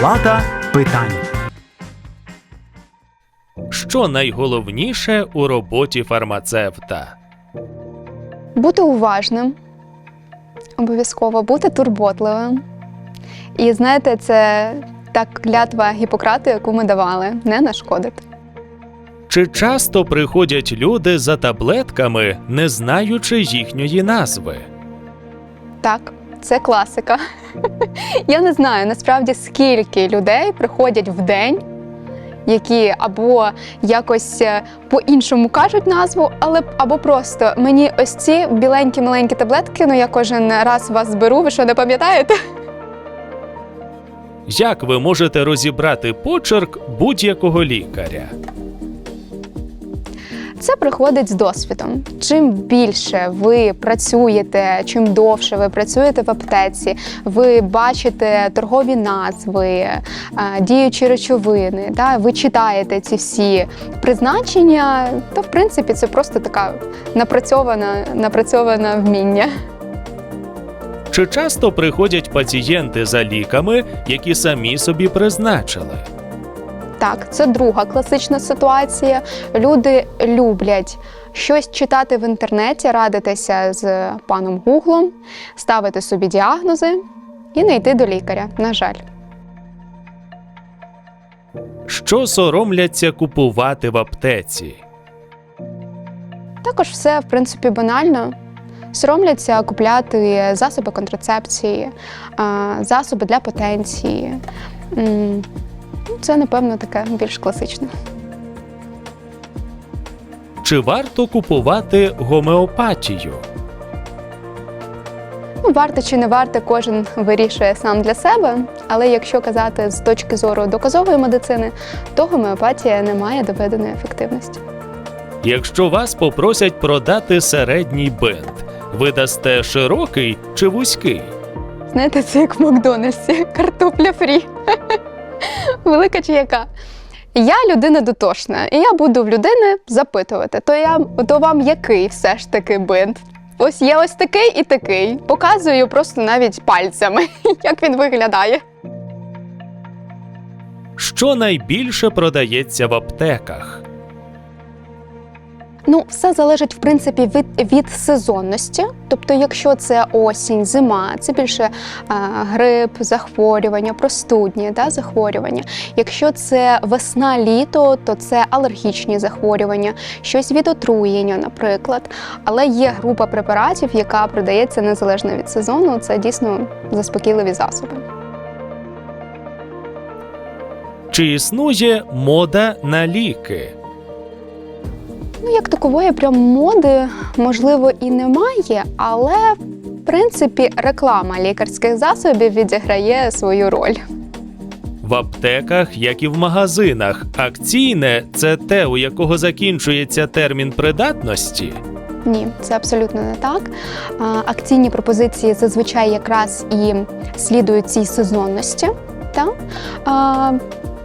Палата питань. Що найголовніше у роботі фармацевта? Бути уважним, обов'язково бути турботливим. І знаєте, це так клятва Гіппократу, яку ми давали, не нашкодити. Чи часто приходять люди за таблетками, не знаючи їхньої назви? Так, це класика. Я не знаю насправді скільки людей приходять в день, які або якось е, по-іншому кажуть назву, але або просто мені ось ці біленькі маленькі таблетки, ну я кожен раз вас зберу, ви що не пам'ятаєте? Як ви можете розібрати почерк будь-якого лікаря? Це приходить з досвідом. Чим більше ви працюєте, чим довше ви працюєте в аптеці, ви бачите торгові назви, е, діючі речовини, да, ви читаєте ці всі призначення, то в принципі це просто така напрацьована, напрацьоване вміння. Чи часто приходять пацієнти за ліками, які самі собі призначили? Так, це друга класична ситуація. Люди люблять щось читати в інтернеті, радитися з паном Гуглом, ставити собі діагнози і не йти до лікаря. На жаль, Що соромляться купувати в аптеці? також все в принципі банально. Соромляться купляти засоби контрацепції, засоби для потенції. Ну, Це, напевно, таке більш класичне. Чи варто купувати гомеопатію? Ну, варте чи не варте, кожен вирішує сам для себе. Але якщо казати з точки зору доказової медицини, то гомеопатія не має доведеної ефективності. Якщо вас попросять продати середній бинт, ви дасте широкий чи вузький? Знаєте, це як в Макдональдсі, картопля фрі. Велика чи яка? Я людина дотошна, і я буду в людини запитувати, то я то вам який все ж таки бинт? Ось є ось такий і такий. Показую просто навіть пальцями, як він виглядає. Що найбільше продається в аптеках? Ну, все залежить в принципі від, від сезонності. Тобто, якщо це осінь, зима, це більше а, грип, захворювання, простудні да, захворювання. Якщо це весна, літо, то це алергічні захворювання, щось від отруєння, наприклад. Але є група препаратів, яка продається незалежно від сезону. Це дійсно заспокійливі засоби. Чи існує мода на ліки? Ну, як такової прям моди, можливо, і немає, але в принципі реклама лікарських засобів відіграє свою роль. В аптеках, як і в магазинах, акційне це те, у якого закінчується термін придатності. Ні, це абсолютно не так. Акційні пропозиції зазвичай якраз і слідують цій сезонності. Та?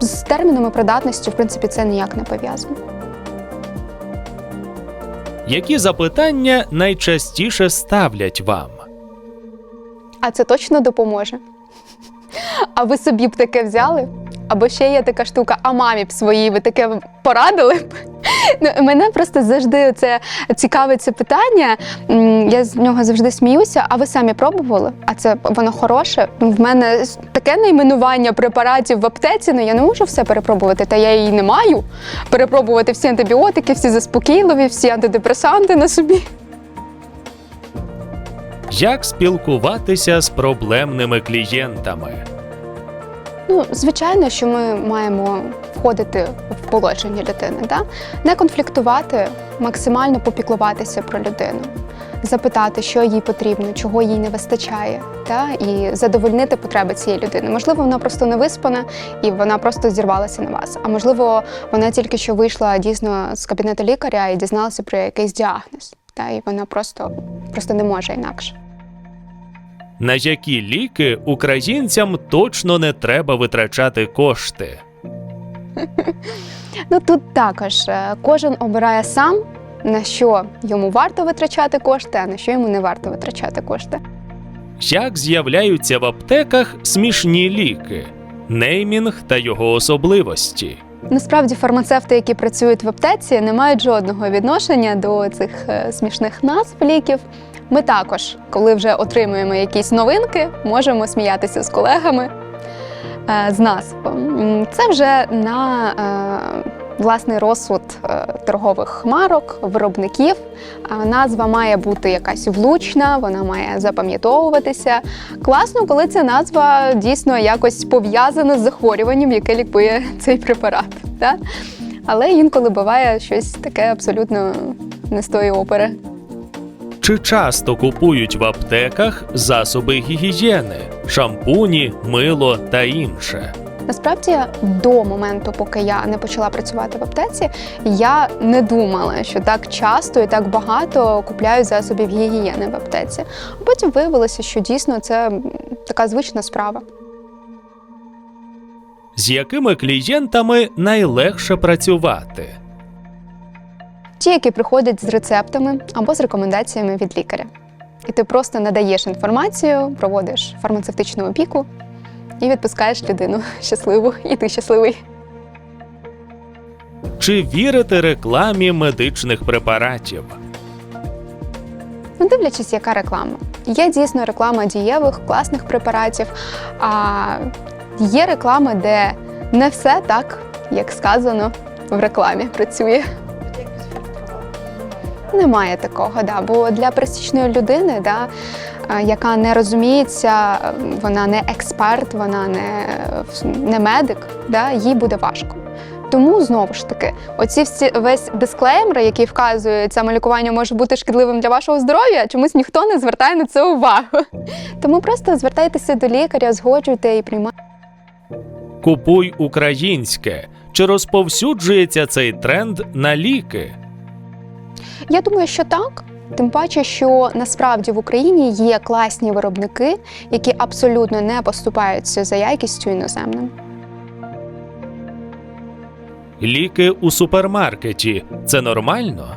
З термінами придатності, в принципі, це ніяк не пов'язано. Які запитання найчастіше ставлять вам? А це точно допоможе. А ви собі б таке взяли? Або ще є така штука, а мамі б своїй ви таке порадили б? Ну, мене просто завжди це цікавить це питання. Я з нього завжди сміюся. А ви самі пробували? А це воно хороше? Ну, В мене таке найменування препаратів в аптеці, ну я не можу все перепробувати, та я її не маю. Перепробувати всі антибіотики, всі заспокійливі, всі антидепресанти на собі. Як спілкуватися з проблемними клієнтами? Ну, звичайно, що ми маємо входити в положення людини, да? не конфліктувати, максимально попіклуватися про людину, запитати, що їй потрібно, чого їй не вистачає, та? і задовольнити потреби цієї людини. Можливо, вона просто не виспана і вона просто зірвалася на вас. А можливо, вона тільки що вийшла дійсно з кабінету лікаря і дізналася про якийсь діагноз. Та? І вона просто, просто не може інакше. На які ліки українцям точно не треба витрачати кошти? Ну тут також е, кожен обирає сам, на що йому варто витрачати кошти, а на що йому не варто витрачати кошти. Як з'являються в аптеках смішні ліки? неймінг та його особливості. Насправді фармацевти, які працюють в аптеці, не мають жодного відношення до цих е, смішних назв ліків. Ми також, коли вже отримуємо якісь новинки, можемо сміятися з колегами е, з. М, Це вже на е, власний розсуд е, торгових марок, виробників. Назва має бути якась влучна, вона має запам'ятовуватися. Класно, коли ця назва дійсно якось пов'язана з захворюванням, яке лікує цей препарат. Да? Але інколи буває щось таке абсолютно не з тої опери. Чи часто купують в аптеках засоби гігієни, шампуні, мило та інше? Насправді, до моменту, поки я не почала працювати в аптеці, я не думала, що так часто і так багато купляють засобів гігієни в аптеці. А потім виявилося, що дійсно це така звична справа. З якими клієнтами найлегше працювати? Ті, які приходять з рецептами або з рекомендаціями від лікаря. І ти просто надаєш інформацію, проводиш фармацевтичну опіку і відпускаєш людину щасливу, і ти щасливий. Чи вірите рекламі медичних препаратів? Ну, дивлячись, яка реклама. Є дійсно реклама дієвих, класних препаратів, а є реклама, де не все так, як сказано в рекламі, працює. Немає такого, да. бо для пересічної людини, да, е, яка не розуміється, вона не експерт, вона не, не медик, да, їй буде важко. Тому знову ж таки, оці всі весь дисклеймер, який вказує, самолікування може бути шкідливим для вашого здоров'я, чомусь ніхто не звертає на це увагу. Тому просто звертайтеся до лікаря, згоджуйте і приймайте. Купуй українське. Чи розповсюджується цей тренд на ліки? Я думаю, що так. Тим паче, що насправді в Україні є класні виробники, які абсолютно не поступаються за якістю іноземним. Ліки у супермаркеті це нормально?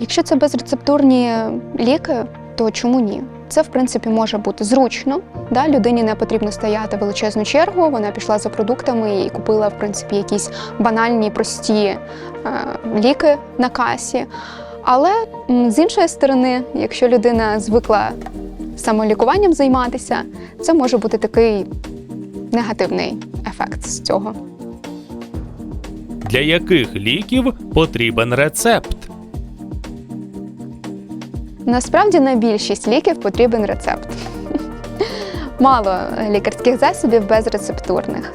Якщо це безрецептурні ліки, то чому ні? Це в принципі може бути зручно. Да? Людині не потрібно стояти величезну чергу. Вона пішла за продуктами і купила в принципі якісь банальні прості е, ліки на касі. Але з іншої сторони, якщо людина звикла самолікуванням займатися, це може бути такий негативний ефект з цього. Для яких ліків потрібен рецепт? Насправді на більшість ліків потрібен рецепт. Мало лікарських засобів безрецептурних.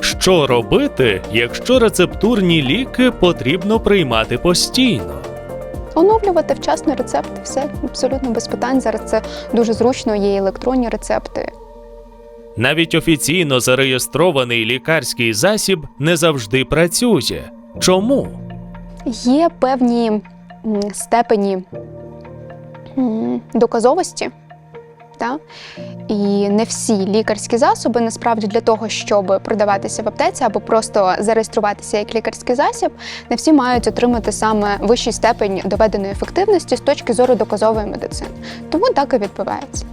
Що робити, якщо рецептурні ліки потрібно приймати постійно? Оновлювати вчасно рецепт, все абсолютно без питань. Зараз це дуже зручно, є електронні рецепти. Навіть офіційно зареєстрований лікарський засіб не завжди працює. Чому? Є певні степені доказовості. Та? І не всі лікарські засоби насправді для того, щоб продаватися в аптеці або просто зареєструватися як лікарський засіб, не всі мають отримати саме вищий степень доведеної ефективності з точки зору доказової медицини. Тому так і відбувається.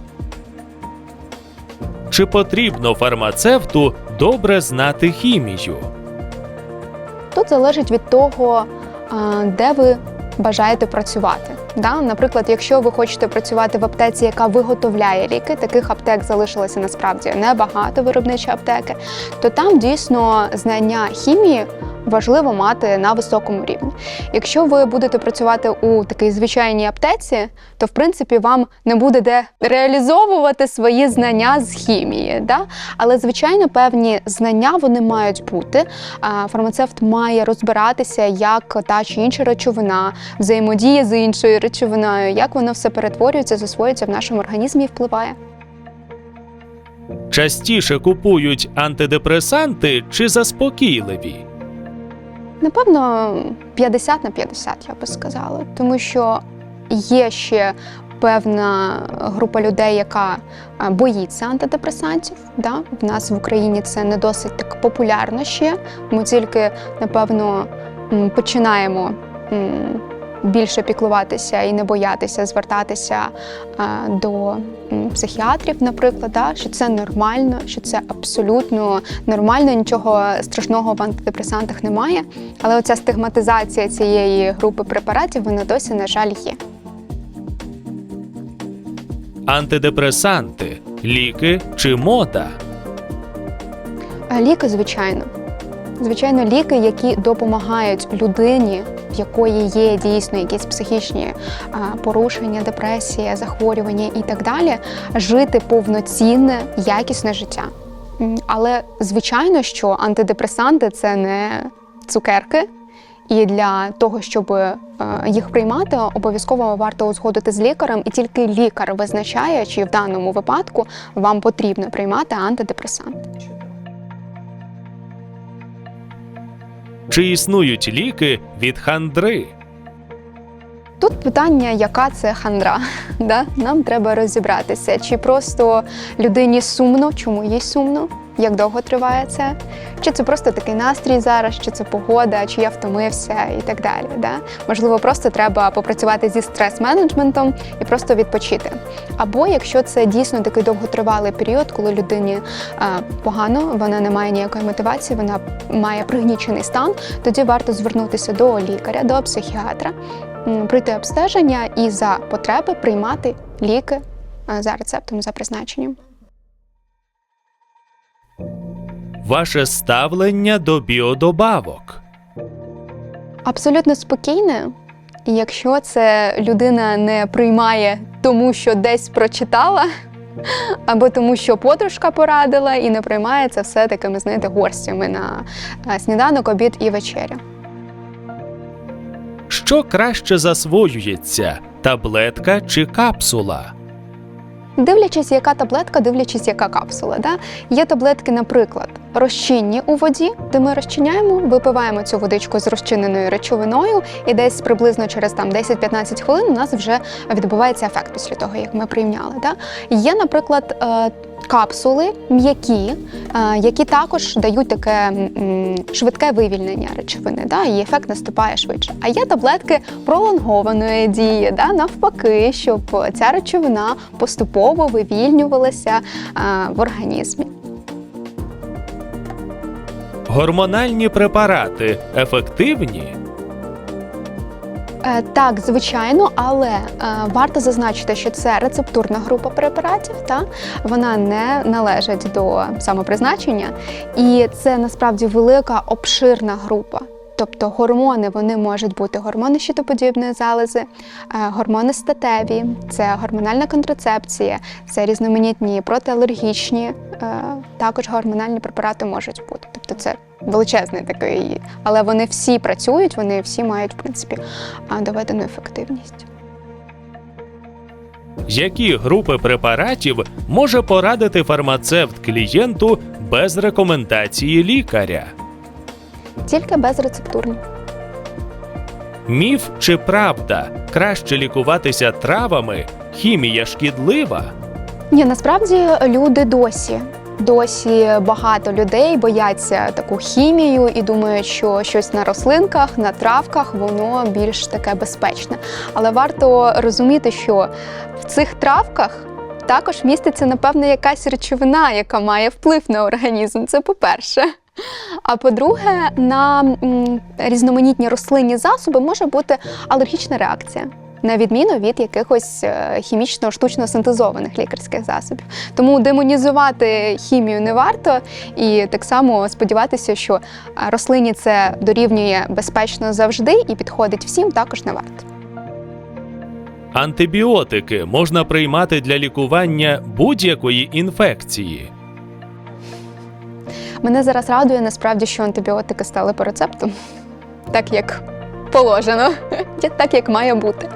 Чи потрібно фармацевту добре знати хімію? Тут залежить від того, де ви бажаєте працювати. Да? Наприклад, якщо ви хочете працювати в аптеці, яка виготовляє ліки, таких аптек залишилося насправді небагато виробничі аптеки, то там дійсно знання хімії важливо мати на високому рівні. Якщо ви будете працювати у такій звичайній аптеці, то в принципі вам не буде де реалізовувати свої знання з хімії. Да? Але звичайно, певні знання вони мають бути. Фармацевт має розбиратися, як та чи інша речовина взаємодіє з іншою речовиною, як воно все перетворюється, засвоюється в нашому організмі і впливає. Частіше купують антидепресанти чи заспокійливі? Напевно, 50 на 50, я би сказала, тому що є ще певна група людей, яка е, боїться антидепресантів. Да? В нас в Україні це не досить так популярно ще. Ми тільки, напевно, починаємо більше піклуватися і не боятися звертатися е, до психіатрів, наприклад, да, що це нормально, що це абсолютно нормально, нічого страшного в антидепресантах немає. Але оця стигматизація цієї групи препаратів вона досі, на жаль, є. Антидепресанти, ліки чи мода? А Ліки, звичайно. Звичайно, ліки, які допомагають людині, в якої є дійсно якісь психічні порушення, депресія, захворювання і так далі, жити повноцінне, якісне життя. Але звичайно, що антидепресанти це не цукерки. І для того, щоб е, їх приймати, обов'язково варто узгодити з лікарем, і тільки лікар визначає, чи в даному випадку вам потрібно приймати антидепресант. Чи існують ліки від хандри? Тут питання, яка це хандра. Да? Нам треба розібратися, чи просто людині сумно, чому їй сумно, як довго триває це, чи це просто такий настрій зараз, чи це погода, чи я втомився і так далі. Да? Можливо, просто треба попрацювати зі стрес-менеджментом і просто відпочити. Або якщо це дійсно такий довготривалий період, коли людині е, погано, вона не має ніякої мотивації, вона має пригнічений стан, тоді варто звернутися до лікаря, до психіатра, пройти обстеження і за потреби приймати ліки е, за рецептом, за призначенням. Ваше ставлення до біодобавок. Абсолютно спокійне. Якщо це людина не приймає тому, що десь прочитала, або тому, що подружка порадила, і не приймає це все такими, знаєте, горстями на е, сніданок, обід і вечерю. Що краще засвоюється таблетка чи капсула? Дивлячись, яка таблетка, дивлячись, яка капсула. Да? Є таблетки, наприклад, розчинні у воді, де ми розчиняємо, випиваємо цю водичку з розчиненою речовиною, і десь приблизно через там 10-15 хвилин у нас вже відбувається ефект після того, як ми прийняли. Да? Є, наприклад, е, капсули м'які, е, які також дають таке швидке вивільнення речовини, да? і ефект наступає швидше. А є таблетки пролонгованої дії, да? навпаки, щоб ця речовина поступово вивільнювалася е, в організмі. Гормональні препарати ефективні? Е, Так, звичайно, але е, варто зазначити, що це рецептурна група препаратів, та вона не належить до самопризначення, і це насправді велика обширна група. Тобто гормони вони можуть бути гормони щитоподібної залози, е, гормони статеві, це гормональна контрацепція, це різноманітні протиалергічні, е, також гормональні препарати можуть бути. Тобто це величезний такий, але вони всі працюють, вони всі мають в принципі доведену ефективність. Які групи препаратів може порадити фармацевт клієнту без рекомендації лікаря? Тільки безрецептурні. Міф чи правда? Краще лікуватися травами? Хімія шкідлива? Ні, насправді люди досі. Досі багато людей бояться таку хімію і думають, що щось на рослинках, на травках воно більш таке безпечне. Але варто розуміти, що в цих травках також міститься, напевно, якась речовина, яка має вплив на організм. Це по-перше. А по-друге, на різноманітні рослинні засоби може бути алергічна реакція. На відміну від якихось е, хімічно штучно синтезованих лікарських засобів. Тому демонізувати хімію не варто, і так само сподіватися, що е, рослині це дорівнює безпечно завжди і підходить всім, також не варто. Антибіотики можна приймати для лікування будь-якої інфекції. Мене зараз радує насправді, що антибіотики стали по рецепту, так як положено, так як має бути.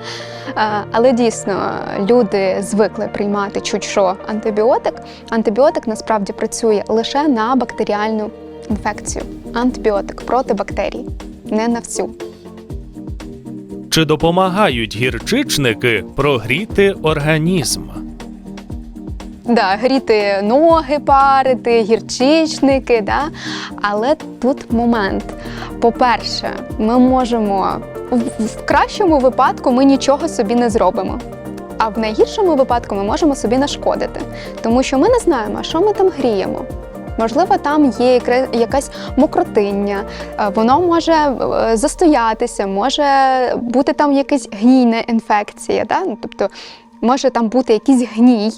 Але дійсно люди звикли приймати чуть що антибіотик. Антибіотик насправді працює лише на бактеріальну інфекцію. Антибіотик проти бактерій, не на всю. Чи допомагають гірчичники прогріти організм? Да, гріти ноги, парити, гірчичники. Да? Але тут момент. По-перше, ми можемо в, кращому випадку ми нічого собі не зробимо. А в найгіршому випадку ми можемо собі нашкодити, тому що ми не знаємо, що ми там гріємо. Можливо, там є якась мокротиння, е, воно може е, застоятися, може бути там якась гнійна інфекція. Да? Ну, Тобто може там бути якийсь гній,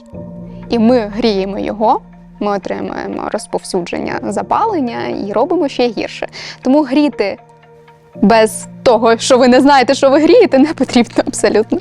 і ми гріємо його, ми отримуємо розповсюдження запалення і робимо ще гірше. Тому гріти без того, що ви не знаєте, що ви грієте, не потрібно абсолютно.